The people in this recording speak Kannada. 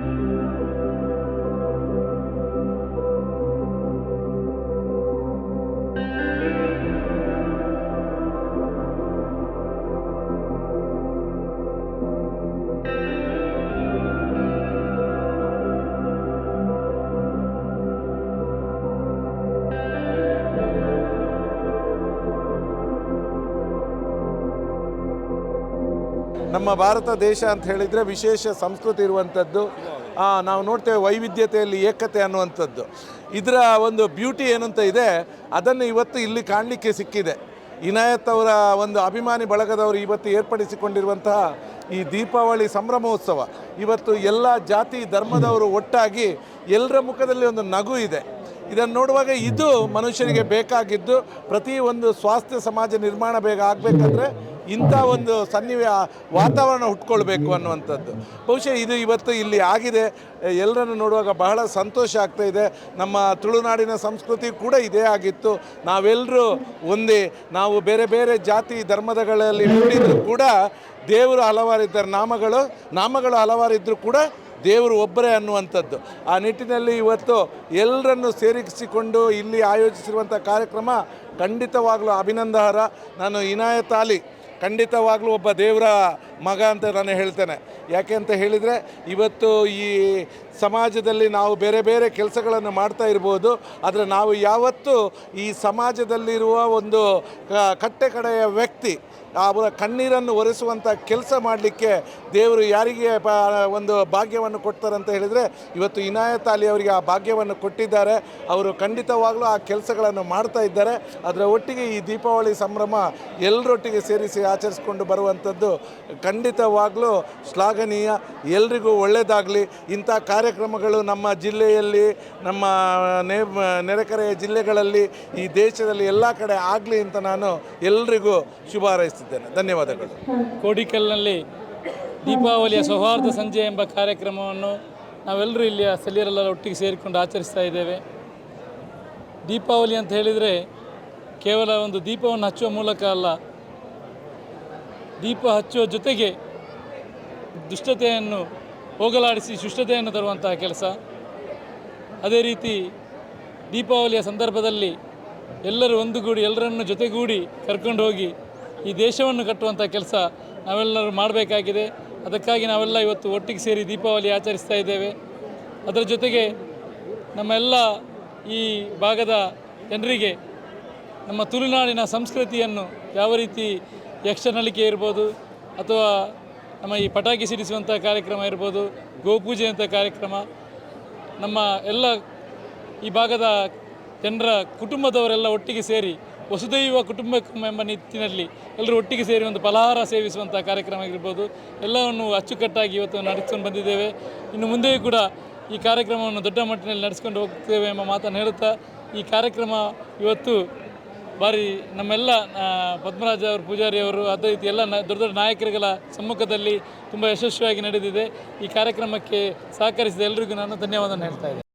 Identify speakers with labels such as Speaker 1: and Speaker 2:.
Speaker 1: Thank you. ನಮ್ಮ ಭಾರತ ದೇಶ ಅಂತ ಹೇಳಿದರೆ ವಿಶೇಷ ಸಂಸ್ಕೃತಿ ಇರುವಂಥದ್ದು. ನಾವು ನೋಡ್ತೇವೆ ವೈವಿಧ್ಯತೆಯಲ್ಲಿ ಏಕತೆ ಅನ್ನುವಂಥದ್ದು. ಇದರ ಒಂದು ಬ್ಯೂಟಿ ಏನಂತ ಇದೆ, ಅದನ್ನು ಇವತ್ತು ಇಲ್ಲಿ ಕಾಣಲಿಕ್ಕೆ ಸಿಕ್ಕಿದೆ. ಇನಾಯತ್ ಅವರ ಒಂದು ಅಭಿಮಾನಿ ಬಳಗದವರು ಇವತ್ತು ಏರ್ಪಡಿಸಿಕೊಂಡಿರುವಂತಹ ಈ ದೀಪಾವಳಿ ಸಂಭ್ರಮೋತ್ಸವ. ಇವತ್ತು ಎಲ್ಲ ಜಾತಿ ಧರ್ಮದವರು ಒಟ್ಟಾಗಿ ಎಲ್ಲರ ಮುಖದಲ್ಲಿ ಒಂದು ನಗು ಇದೆ. ಇದನ್ನು ನೋಡುವಾಗ ಇದು ಮನುಷ್ಯರಿಗೆ ಬೇಕಾಗಿದ್ದು ಪ್ರತಿ ಒಂದು ಸ್ವಾಸ್ಥ್ಯ ಸಮಾಜ ನಿರ್ಮಾಣ ಬೇಗ ಆಗಬೇಕಂದ್ರೆ ಇಂಥ ಒಂದು ಸನ್ನಿವ ವಾತಾವರಣ ಹುಟ್ಕೊಳ್ಬೇಕು ಅನ್ನುವಂಥದ್ದು. ಬಹುಶಃ ಇದು ಇವತ್ತು ಇಲ್ಲಿ ಆಗಿದೆ. ಎಲ್ಲರನ್ನು ನೋಡುವಾಗ ಬಹಳ ಸಂತೋಷ ಆಗ್ತಾ ಇದೆ. ನಮ್ಮ ತುಳುನಾಡಿನ ಸಂಸ್ಕೃತಿ ಕೂಡ ಇದೇ ಆಗಿತ್ತು. ನಾವೆಲ್ಲರೂ ಒಂದೇ, ನಾವು ಬೇರೆ ಬೇರೆ ಜಾತಿ ಧರ್ಮದಗಳಲ್ಲಿ ನೋಡಿದರೂ ಕೂಡ ದೇವರು ಹಲವಾರಿದ್ದಾರೆ. ನಾಮಗಳು ನಾಮಗಳು ಹಲವಾರಿದ್ದರೂ ಕೂಡ ದೇವರು ಒಬ್ಬರೇ ಅನ್ನುವಂಥದ್ದು. ಆ ನಿಟ್ಟಿನಲ್ಲಿ ಇವತ್ತು ಎಲ್ಲರನ್ನು ಸೇರಿಸಿಕೊಂಡು ಇಲ್ಲಿ ಆಯೋಜಿಸಿರುವಂಥ ಕಾರ್ಯಕ್ರಮ ಖಂಡಿತವಾಗಲೂ ಅಭಿನಂದಹರ ನಾನು ಇನಾಯತ್ ಅಲಿ ಖಂಡಿತವಾಗ್ಲೂ ಒಬ್ಬ ದೇವರ ಮಗ ಅಂತ ನಾನು ಹೇಳ್ತೇನೆ. ಯಾಕೆ ಅಂತ ಹೇಳಿದರೆ, ಇವತ್ತು ಈ ಸಮಾಜದಲ್ಲಿ ನಾವು ಬೇರೆ ಬೇರೆ ಕೆಲಸಗಳನ್ನು ಮಾಡ್ತಾ ಇರ್ಬೋದು, ಆದರೆ ನಾವು ಯಾವತ್ತೂ ಈ ಸಮಾಜದಲ್ಲಿರುವ ಒಂದು ಕಟ್ಟೆ ಕಡೆಯ ವ್ಯಕ್ತಿ ಅವರ ಕಣ್ಣೀರನ್ನು ಒರೆಸುವಂಥ ಕೆಲಸ ಮಾಡಲಿಕ್ಕೆ ದೇವರು ಯಾರಿಗೆ ಒಂದು ಭಾಗ್ಯವನ್ನು ಕೊಡ್ತಾರೆ ಅಂತ ಹೇಳಿದರೆ, ಇವತ್ತು ಇನಾಯತ್ ಅಲಿ ಅವರಿಗೆ ಆ ಭಾಗ್ಯವನ್ನು ಕೊಟ್ಟಿದ್ದಾರೆ. ಅವರು ಖಂಡಿತವಾಗಲೂ ಆ ಕೆಲಸಗಳನ್ನು ಮಾಡ್ತಾ ಇದ್ದಾರೆ. ಅದರ ಒಟ್ಟಿಗೆ ಈ ದೀಪಾವಳಿ ಸಂಭ್ರಮ ಎಲ್ಲರೊಟ್ಟಿಗೆ ಸೇರಿಸಿ ಆಚರಿಸಿಕೊಂಡು ಬರುವಂಥದ್ದು ಖಂಡಿತವಾಗಲೂ ಶ್ಲಾಘನೀಯ, ಎಲ್ರಿಗೂ ಒಳ್ಳೆಯದಾಗಲಿ ಇಂಥ ಕಾರ್ಯಕ್ರಮಗಳು ನಮ್ಮ ಜಿಲ್ಲೆಯಲ್ಲಿ, ನಮ್ಮ ನೆ ನೆರೆಕರೆಯ ಜಿಲ್ಲೆಗಳಲ್ಲಿ, ಈ ದೇಶದಲ್ಲಿ ಎಲ್ಲ ಕಡೆ ಆಗಲಿ ಅಂತ ನಾನು ಎಲ್ರಿಗೂ ಶುಭ ಹಾರೈಸ್ತಿದ್ದೇನೆ. ಧನ್ಯವಾದಗಳು.
Speaker 2: ಕೋಡಿಕಲ್ನಲ್ಲಿ ದೀಪಾವಳಿಯ ಸೌಹಾರ್ದ ಸಂಜೆ ಎಂಬ ಕಾರ್ಯಕ್ರಮವನ್ನು ನಾವೆಲ್ಲರೂ ಇಲ್ಲಿಯ ಸ್ಥಳೀಯರೆಲ್ಲರ ಒಟ್ಟಿಗೆ ಸೇರಿಕೊಂಡು ಆಚರಿಸ್ತಾ ಇದ್ದೇವೆ. ದೀಪಾವಳಿ ಅಂತ ಹೇಳಿದರೆ ಕೇವಲ ಒಂದು ದೀಪವನ್ನು ಹಚ್ಚುವ ಮೂಲಕ ಅಲ್ಲ ದೀಪ ಹಚ್ಚುವ ಜೊತೆಗೆ ದುಷ್ಟತೆಯನ್ನು ಹೋಗಲಾಡಿಸಿ ಶುಷ್ಟತೆಯನ್ನು ತರುವಂತಹ ಕೆಲಸ. ಅದೇ ರೀತಿ ದೀಪಾವಳಿಯ ಸಂದರ್ಭದಲ್ಲಿ ಎಲ್ಲರೂ ಒಂದುಗೂಡಿ, ಎಲ್ಲರನ್ನು ಜೊತೆಗೂಡಿ ಕರ್ಕೊಂಡು ಹೋಗಿ ಈ ದೇಶವನ್ನು ಕಟ್ಟುವಂಥ ಕೆಲಸ ನಾವೆಲ್ಲರೂ ಮಾಡಬೇಕಾಗಿದೆ. ಅದಕ್ಕಾಗಿ ನಾವೆಲ್ಲ ಇವತ್ತು ಒಟ್ಟಿಗೆ ಸೇರಿ ದೀಪಾವಳಿ ಆಚರಿಸ್ತಾ ಇದ್ದೇವೆ. ಅದರ ಜೊತೆಗೆ ನಮ್ಮ ಎಲ್ಲ ಈ ಭಾಗದ ಜನರಿಗೆ ನಮ್ಮ ತುಳುನಾಡಿನ ಸಂಸ್ಕೃತಿಯನ್ನು ಯಾವ ರೀತಿ ಯಕ್ಷನಳಿಕೆ ಇರ್ಬೋದು ಅಥವಾ ನಮ್ಮ ಈ ಪಟಾಕಿ ಸಿಡಿಸುವಂಥ ಕಾರ್ಯಕ್ರಮ ಇರ್ಬೋದು ಗೋಪೂಜೆ ಅಂತ ಕಾರ್ಯಕ್ರಮ, ನಮ್ಮ ಎಲ್ಲ ಈ ಭಾಗದ ಜನರ ಕುಟುಂಬದವರೆಲ್ಲ ಒಟ್ಟಿಗೆ ಸೇರಿ, ವಸುದೈವ ಕುಟುಂಬಕಂ ಎಂಬ ನಿಟ್ಟಿನಲ್ಲಿ ಎಲ್ಲರೂ ಒಟ್ಟಿಗೆ ಸೇರಿ ಒಂದು ಫಲಹಾರ ಸೇವಿಸುವಂಥ ಕಾರ್ಯಕ್ರಮ ಆಗಿರ್ಬೋದು. ಎಲ್ಲವನ್ನು ಅಚ್ಚುಕಟ್ಟಾಗಿ ಇವತ್ತು ನಡೆಸ್ಕೊಂಡು ಬಂದಿದ್ದೇವೆ. ಇನ್ನು ಮುಂದೆಯೂ ಕೂಡ ಈ ಕಾರ್ಯಕ್ರಮವನ್ನು ದೊಡ್ಡ ಮಟ್ಟಿನಲ್ಲಿ ನಡೆಸ್ಕೊಂಡು ಹೋಗ್ತೇವೆ ಎಂಬ ಮಾತನ್ನು ಹೇಳುತ್ತಾ, ಈ ಕಾರ್ಯಕ್ರಮ ಇವತ್ತು ಭಾರಿ ನಮ್ಮೆಲ್ಲ ಪದ್ಮರಾಜ ಅವರು, ಪೂಜಾರಿ ಅವರು, ಅದೇ ರೀತಿ ಎಲ್ಲ ದೊಡ್ಡ ದೊಡ್ಡ ನಾಯಕರುಗಳ ಸಮ್ಮುಖದಲ್ಲಿ ತುಂಬ ಯಶಸ್ವಿಯಾಗಿ ನಡೆದಿದೆ. ಈ ಕಾರ್ಯಕ್ರಮಕ್ಕೆ ಸಹಕರಿಸಿದ ಎಲ್ಲರಿಗೂ ನಾನು ಧನ್ಯವಾದ ಹೇಳ್ತಾ ಇದ್ದೇನೆ.